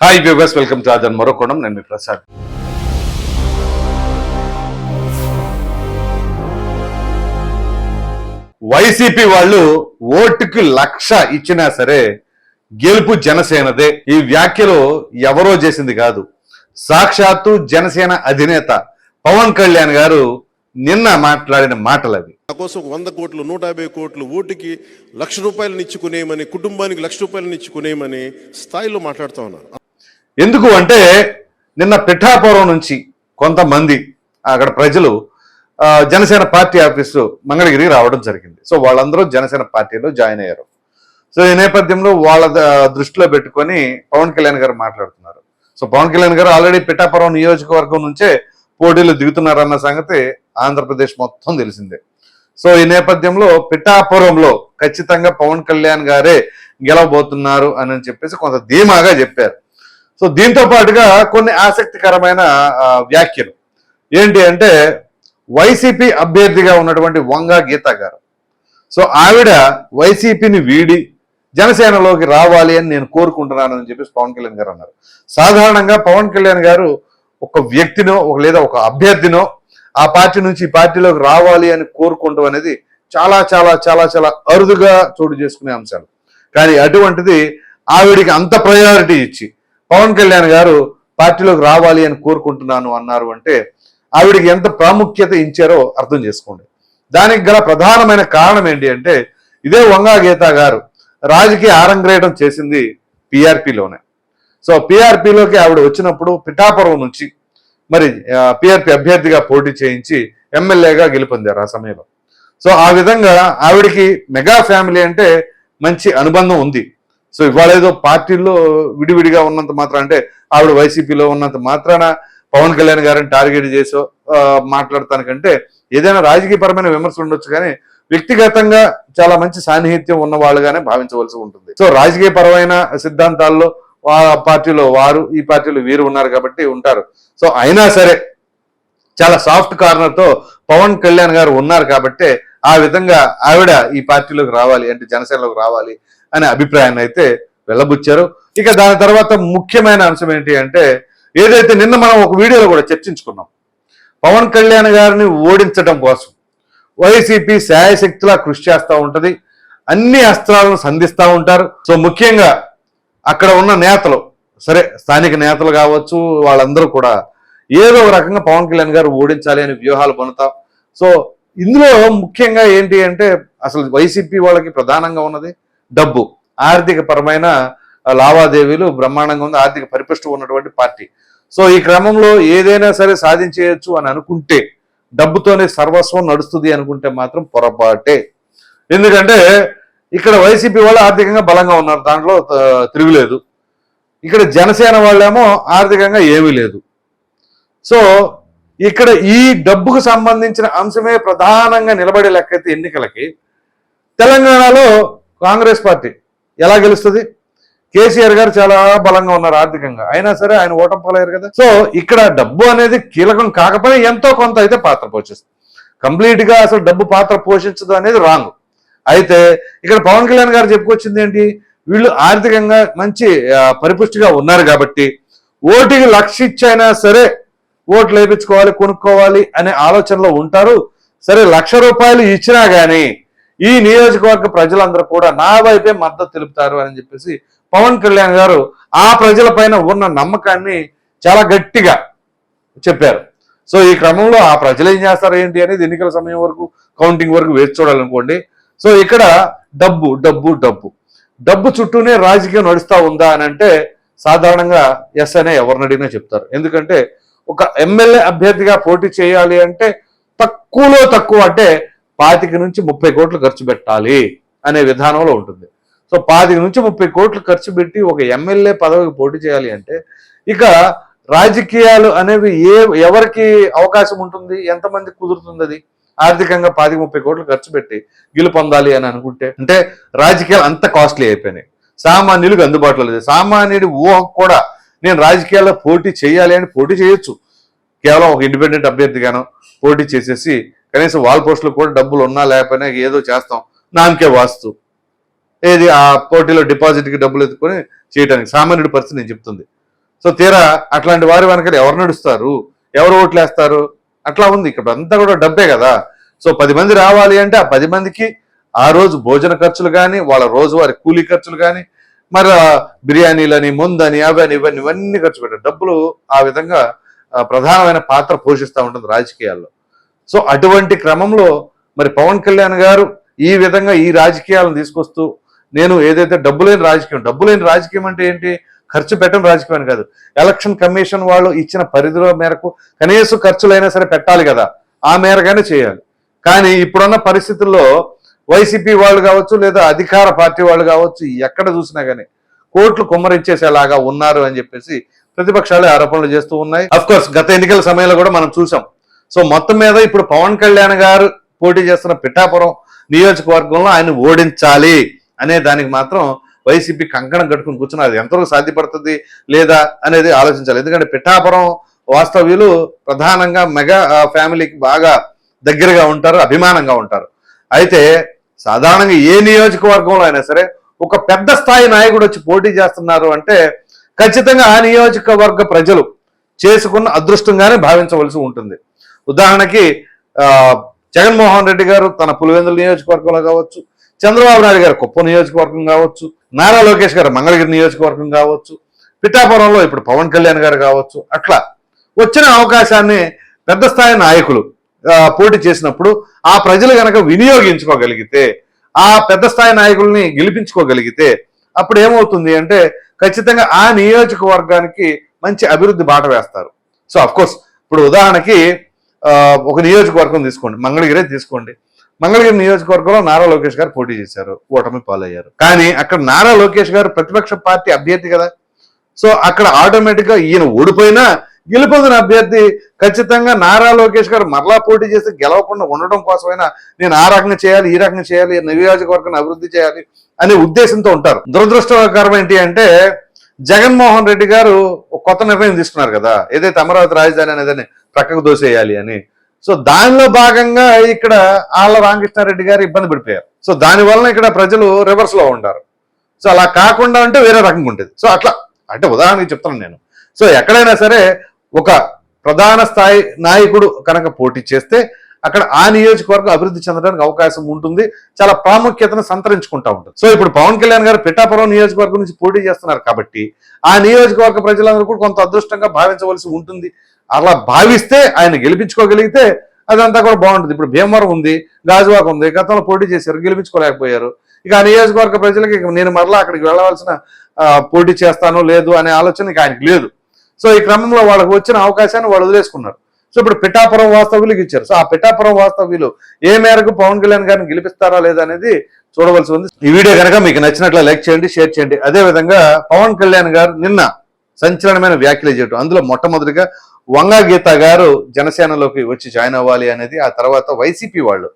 Hi viewers welcome to ఆదన్ మరోకోణం నేను మీ ప్రసాద్. వైసీపీ వాళ్ళు ఓటుకి లక్ష ఇచ్చినా సరే గెలుపు జనసేనదే. ఈ వ్యాఖ్యలో ఎవరో చేసింది కాదు. సాక్షాత్తు జనసేన అధినేత పవన్ కళ్యాణ్ గారు నిన్న మాట్లాడిన మాటలు అవి నా కోసం వంద కోట్లు నూట యాభై కోట్లు ఓటుకి లక్ష రూపాయలను ఇచ్చుకునేయమని కుటుంబానికి లక్ష రూపాయలను ఇచ్చుకునేయమని స్థాయిలో మాట్లాడుతూ ఉన్నారు. ఎందుకు అంటే నిన్న పిఠాపురం నుంచి కొంతమంది అక్కడ ప్రజలు జనసేన పార్టీ ఆఫీసు మంగళగిరికి రావడం జరిగింది. సో వాళ్ళందరూ జనసేన పార్టీలో జాయిన్ అయ్యారు. సో ఈ నేపథ్యంలో వాళ్ళ దృష్టిలో పెట్టుకొని పవన్ కళ్యాణ్ గారు మాట్లాడుతున్నారు. సో పవన్ కళ్యాణ్ గారు ఆల్రెడీ పిఠాపురం నియోజకవర్గం నుంచే పోటీలు దిగుతున్నారన్న సంగతి ఆంధ్రప్రదేశ్ మొత్తం తెలిసిందే. సో ఈ నేపథ్యంలో పిఠాపురంలో ఖచ్చితంగా పవన్ కళ్యాణ్ గారే గెలవబోతున్నారు అని చెప్పేసి కొంత ధీమాగా చెప్పారు. సో దీంతో పాటుగా కొన్ని ఆసక్తికరమైన వ్యాఖ్యలు. ఏంటి అంటే వైసీపీ అభ్యర్థిగా ఉన్నటువంటి వంగా గీత గారు. సో ఆవిడ వైసీపీని వీడి జనసేనలోకి రావాలి అని నేను కోరుకుంటున్నాను అని చెప్పేసి పవన్ కళ్యాణ్ గారు అన్నారు. సాధారణంగా పవన్ కళ్యాణ్ గారు ఒక వ్యక్తినో ఒక లేదా ఒక అభ్యర్థినో ఆ పార్టీ నుంచి ఈ పార్టీలోకి రావాలి అని కోరుకుంటాం అనేది చాలా చాలా చాలా చాలా అరుదుగా చోటు చేసుకునే అంశాలు. కానీ అటువంటిది ఆవిడికి అంత ప్రయారిటీ ఇచ్చి పవన్ కళ్యాణ్ గారు పార్టీలోకి రావాలి అని కోరుకుంటున్నాను అన్నారు అంటే ఆవిడికి ఎంత ప్రాముఖ్యత ఇచ్చారో అర్థం చేసుకోండి. దానికి గల ప్రధానమైన కారణం ఏంటి అంటే ఇదే వంగా గీత గారు రాజకీయ ఆరంగ్రేయడం చేసింది పిఆర్పిలోనే. సో పిఆర్పిలోకి ఆవిడ వచ్చినప్పుడు పిఠాపురం నుంచి మరి పిఆర్పి అభ్యర్థిగా పోటీ చేయించి ఎమ్మెల్యేగా గెలుపొందారు ఆ సమయంలో. సో ఆ విధంగా ఆవిడికి మెగా ఫ్యామిలీ అంటే మంచి అనుబంధం ఉంది. సో ఇవాళ ఏదో పార్టీల్లో విడివిడిగా ఉన్నంత మాత్రం అంటే ఆవిడ వైసీపీలో ఉన్నంత మాత్రాన పవన్ కళ్యాణ్ గారిని టార్గెట్ చేసో ఆ, మాట్లాడటానికంటే ఏదైనా రాజకీయపరమైన విమర్శలు ఉండొచ్చు కానీ వ్యక్తిగతంగా చాలా మంచి సాన్నిహిత్యం ఉన్న వాళ్ళుగానే భావించవలసి ఉంటుంది. సో రాజకీయపరమైన సిద్ధాంతాల్లో పార్టీలో వారు ఈ పార్టీలో వీరు ఉన్నారు కాబట్టి ఉంటారు. సో అయినా సరే చాలా సాఫ్ట్ కార్నర్తో పవన్ కళ్యాణ్ గారు ఉన్నారు కాబట్టి ఆ విధంగా ఆవిడ ఈ పార్టీలోకి రావాలి అంటే జనసేనలోకి రావాలి అనే అభిప్రాయాన్ని అయితే వెళ్ళబుచ్చారు. ఇక దాని తర్వాత ముఖ్యమైన అంశం ఏంటి అంటే ఏదైతే నిన్న మనం ఒక వీడియోలో కూడా చర్చించుకున్నాం పవన్ కళ్యాణ్ గారిని ఓడించడం కోసం వైసీపీ శాయశక్తిలా కృషి చేస్తూ ఉంటుంది అన్ని అస్త్రాలను సంధిస్తూ ఉంటారు. సో ముఖ్యంగా అక్కడ ఉన్న నేతలు సరే స్థానిక నేతలు కావచ్చు వాళ్ళందరూ కూడా ఏదో ఒక రకంగా పవన్ కళ్యాణ్ గారు ఓడించాలి అని వ్యూహాలు పనుతాం సో ఇందులో ముఖ్యంగా ఏంటి అంటే అసలు వైసీపీ వాళ్ళకి ప్రధానంగా ఉన్నది డబ్బు. ఆర్థిక పరమైన లావాదేవీలు బ్రహ్మాండంగా ఉంది. ఆర్థిక పరిపుష్టి ఉన్నటువంటి పార్టీ. సో ఈ క్రమంలో ఏదైనా సరే సాధించేయచ్చు అని అనుకుంటే డబ్బుతోనే సర్వస్వం నడుస్తుంది అనుకుంటే మాత్రం పొరపాటే. ఎందుకంటే ఇక్కడ వైసీపీ వాళ్ళు ఆర్థికంగా బలంగా ఉన్నారు. దాంట్లో తిరుగులేదు. ఇక్కడ జనసేన వాళ్ళేమో ఆర్థికంగా ఏమీ లేదు. సో ఇక్కడ ఈ డబ్బుకు సంబంధించిన అంశమే ప్రధానంగా నిలబడే లెక్కైతే ఎన్నికలకి తెలంగాణలో కాంగ్రెస్ పార్టీ ఎలా గెలుస్తుంది? కేసీఆర్ గారు చాలా బలంగా ఉన్నారు ఆర్థికంగా. అయినా సరే ఆయన ఓటం పోలేరు కదా. సో ఇక్కడ డబ్బు అనేది కీలకం కాకపోయినా ఎంతో కొంత అయితే పాత్ర పోషిస్తుంది. కంప్లీట్గా అసలు డబ్బు పాత్ర పోషించదు అనేది రాంగ్. అయితే ఇక్కడ పవన్ కళ్యాణ్ గారు చెప్పుకొచ్చింది ఏంటి? వీళ్ళు ఆర్థికంగా మంచి పరిపుష్టిగా ఉన్నారు కాబట్టి ఓటికి లక్ష ఇచ్చైనా సరే ఓట్లు వేయించుకోవాలి కొనుక్కోవాలి అనే ఆలోచనలో ఉంటారు. సరే లక్ష రూపాయలు ఇచ్చినా కానీ ఈ నియోజకవర్గ ప్రజలందరూ కూడా నా వైపే మద్దతు తెలుపుతారు అని చెప్పేసి పవన్ కళ్యాణ్ గారు ఆ ప్రజల పైన ఉన్న నమ్మకాన్ని చాలా గట్టిగా చెప్పారు. సో ఈ క్రమంలో ఆ ప్రజలు ఏం చేస్తారు ఏంటి అనేది ఎన్నికల సమయం వరకు కౌంటింగ్ వరకు వేచి చూడాలనుకోండి. సో ఇక్కడ డబ్బు డబ్బు డబ్బు. డబ్బు చుట్టూనే రాజకీయం నడుస్తూ ఉందా అని అంటే సాధారణంగా ఎస్ అనే ఎవరినడిగినా చెప్తారు. ఎందుకంటే ఒక ఎమ్మెల్యే అభ్యర్థిగా పోటీ చేయాలి అంటే తక్కువలో తక్కువ అంటే పాతిక నుంచి ముప్పై కోట్లు ఖర్చు పెట్టాలి అనే విధానంలో ఉంటుంది. సో పాతిక నుంచి ముప్పై కోట్లు ఖర్చు పెట్టి ఒక ఎమ్మెల్యే పదవికి పోటీ చేయాలి అంటే ఇక రాజకీయాలు అనేవి ఏ ఎవరికి అవకాశం ఉంటుంది? ఎంతమంది కుదురుతుంది అది? ఆర్థికంగా పాతిక ముప్పై కోట్లు ఖర్చు పెట్టి గెలుపొందాలి అని అనుకుంటే అంటే రాజకీయాలు అంత కాస్ట్లీ అయిపోయినాయి. సామాన్యులకు అందుబాటులో లేదు. సామాన్యుడి ఊహ కూడా నేను రాజకీయాల్లో పోటీ చేయాలి అని పోటీ చేయొచ్చు. కేవలం ఒక ఇండిపెండెంట్ అభ్యర్థిగానో పోటీ చేసేసి కనీసం వాల్ పోస్టులు కూడా డబ్బులు ఉన్నా లేకపోయినా ఏదో చేస్తాం. నామకే వాస్తు. ఏది ఆ పోటీలో డిపాజిట్కి డబ్బులు ఎత్తుకొని చేయడానికి సామాన్యుడి పరిస్థితి నేను చెప్తుంది. సో తీరా అట్లాంటి వారి వెనక ఎవరు నడుస్తారు? ఎవరు ఓట్లు వేస్తారు? అట్లా ఉంది. ఇక్కడ అంతా కూడా డబ్బే కదా. సో పది మంది రావాలి అంటే ఆ పది మందికి ఆ రోజు భోజన ఖర్చులు కానీ వాళ్ళ రోజువారి కూలీ ఖర్చులు కానీ మరి బిర్యానీలని ముందని అవని ఇవన్నీ ఇవన్నీ ఖర్చు పెట్టారు డబ్బులు ఆ విధంగా ప్రధానమైన పాత్ర పోషిస్తూ ఉంటుంది రాజకీయాల్లో. సో అటువంటి క్రమంలో మరి పవన్ కళ్యాణ్ గారు ఈ విధంగా ఈ రాజకీయాలను తీసుకొస్తూ నేను ఏదైతే డబ్బు లేని రాజకీయం డబ్బు లేని రాజకీయం అంటే ఏంటి? ఖర్చు పెట్టడం రాజకీయం కాదు. ఎలక్షన్ కమిషన్ వాళ్ళు ఇచ్చిన పరిధిలో మేరకు కనీసం ఖర్చులైనా సరే పెట్టాలి కదా. ఆ మేరగానే చేయాలి. కానీ ఇప్పుడున్న పరిస్థితుల్లో వైసీపీ వాళ్ళు కావచ్చు లేదా అధికార పార్టీ వాళ్ళు కావచ్చు ఎక్కడ చూసినా కానీ కోట్లు కుమ్మరించేసేలాగా ఉన్నారు అని చెప్పేసి ప్రతిపక్షాలు ఆరోపణలు చేస్తూ ఉన్నాయి. అఫ్కోర్స్ గత ఎన్నికల సమయంలో కూడా మనం చూసాం. సో మొత్తం మీద ఇప్పుడు పవన్ కళ్యాణ్ గారు పోటీ చేస్తున్న పిఠాపురం నియోజకవర్గంలో ఆయన ఓడించాలి అనే దానికి మాత్రం వైసీపీ కంకణం కట్టుకుని కూర్చుని అది ఎంతవరకు సాధ్యపడుతుంది లేదా అనేది ఆలోచించాలి. ఎందుకంటే పిఠాపురం వాస్తవ్యులు ప్రధానంగా మెగా ఫ్యామిలీకి బాగా దగ్గరగా ఉంటారు అభిమానంగా ఉంటారు. అయితే సాధారణంగా ఏ నియోజకవర్గంలో అయినా సరే ఒక పెద్ద స్థాయి నాయకుడు వచ్చి పోటీ చేస్తున్నారు అంటే ఖచ్చితంగా ఆ నియోజకవర్గ ప్రజలు చేసుకున్న అదృష్టంగానే భావించవలసి ఉంటుంది. ఉదాహరణకి జగన్మోహన్ రెడ్డి గారు తన పులివెందుల నియోజకవర్గంలో కావచ్చు చంద్రబాబు నాయుడు గారు కుప్పం నియోజకవర్గం కావచ్చు నారా లోకేష్ గారు మంగళగిరి నియోజకవర్గం కావచ్చు పిఠాపురంలో ఇప్పుడు పవన్ కళ్యాణ్ గారు కావచ్చు అట్లా వచ్చిన అవకాశాన్ని పెద్ద స్థాయి నాయకులు పోటీ చేసినప్పుడు ఆ ప్రజలు కనుక వినియోగించుకోగలిగితే ఆ పెద్ద స్థాయి నాయకుల్ని గెలిపించుకోగలిగితే అప్పుడు ఏమవుతుంది అంటే ఖచ్చితంగా ఆ నియోజకవర్గానికి మంచి అభివృద్ధి బాట వేస్తారు. సో అఫ్కోర్స్ ఇప్పుడు ఉదాహరణకి ఒక నియోజకవర్గం తీసుకోండి. మంగళగిరే తీసుకోండి. మంగళగిరి నియోజకవర్గంలో నారా లోకేష్ గారు పోటీ చేశారు. ఓటమి పాలయ్యారు. కానీ అక్కడ నారా లోకేష్ గారు ప్రతిపక్ష పార్టీ అభ్యర్థి కదా. సో అక్కడ ఆటోమేటిక్గా ఈయన ఓడిపోయినా గెలుపొందిన అభ్యర్థి ఖచ్చితంగా నారా లోకేష్ గారు మరలా పోటీ చేసి గెలవకుండా ఉండడం కోసమైనా నేను ఆ రకంగా చేయాలి ఈ రకంగా చేయాలి నియోజకవర్గాన్ని అభివృద్ధి చేయాలి అనే ఉద్దేశంతో ఉంటారు. దురదృష్టకరం ఏంటి అంటే జగన్మోహన్ రెడ్డి గారు కొత్త నిర్ణయం తీసుకున్నారు కదా. ఏదైతే అమరావతి రాజధాని అనేదని ప్రక్కకు దోసేయాలి అని. సో దానిలో భాగంగా ఇక్కడ ఆళ్ళ రామకృష్ణారెడ్డి గారు ఇబ్బంది పడిపోయారు. సో దానివల్ల ఇక్కడ ప్రజలు రివర్స్లో ఉంటారు సో అలా కాకుండా అంటే వేరే రకంగా ఉంటుంది. సో అట్లా అంటే ఉదాహరణకి చెప్తాను నేను. సో ఎక్కడైనా సరే ఒక ప్రధాన స్థాయి నాయకుడు కనుక పోటీ చేస్తే అక్కడ ఆ నియోజకవర్గం అభివృద్ధి చెందడానికి అవకాశం ఉంటుంది. చాలా ప్రాముఖ్యతను సంతరించుకుంటా ఉంటుంది. సో ఇప్పుడు పవన్ కళ్యాణ్ గారు పిఠాపురం నియోజకవర్గం నుంచి పోటీ చేస్తున్నారు కాబట్టి ఆ నియోజకవర్గ ప్రజలందరూ కూడా కొంత అదృష్టంగా భావించవలసి ఉంటుంది. అలా భావిస్తే ఆయన గెలిపించుకోగలిగితే అదంతా కూడా బాగుంటుంది. ఇప్పుడు భీమవరం ఉంది గాజువాక ఉంది గతంలో పోటీ చేశారు గెలిపించుకోలేకపోయారు. ఇక ఆ నియోజకవర్గ ప్రజలకి నేను మరలా అక్కడికి వెళ్ళవలసిన పోటీ చేస్తాను లేదు అనే ఆలోచన ఇక ఆయనకి లేదు. సో ఈ క్రమంలో వాళ్ళకి వచ్చిన అవకాశాన్ని వాళ్ళు వదిలేసుకున్నారు. సో ఇప్పుడు పిఠాపురం వాస్తవ్యులకు ఇచ్చారు. సో ఆ పిఠాపురం వాస్తవ్యులు ఏ మేరకు పవన్ కళ్యాణ్ గారిని గెలిపిస్తారా లేదా అనేది చూడవలసి ఉంది. ఈ వీడియో కనుక మీకు నచ్చినట్లు లైక్ చేయండి షేర్ చేయండి. అదే విధంగా పవన్ కళ్యాణ్ గారు నిన్న సంచలనమైన వ్యాఖ్యలు చేయటం. అందులో మొట్టమొదటిగా వంగ గీత గారు జనసేనలోకి వచ్చి జాయిన్ అవ్వాలి అనేది ఆ తర్వాత వైసీపీ వాళ్ళు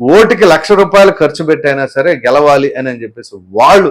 ఓటుకి లక్ష రూపాయలు ఖర్చు పెట్టైనా సరే గెలవాలి అని అని చెప్పేసి వాళ్ళు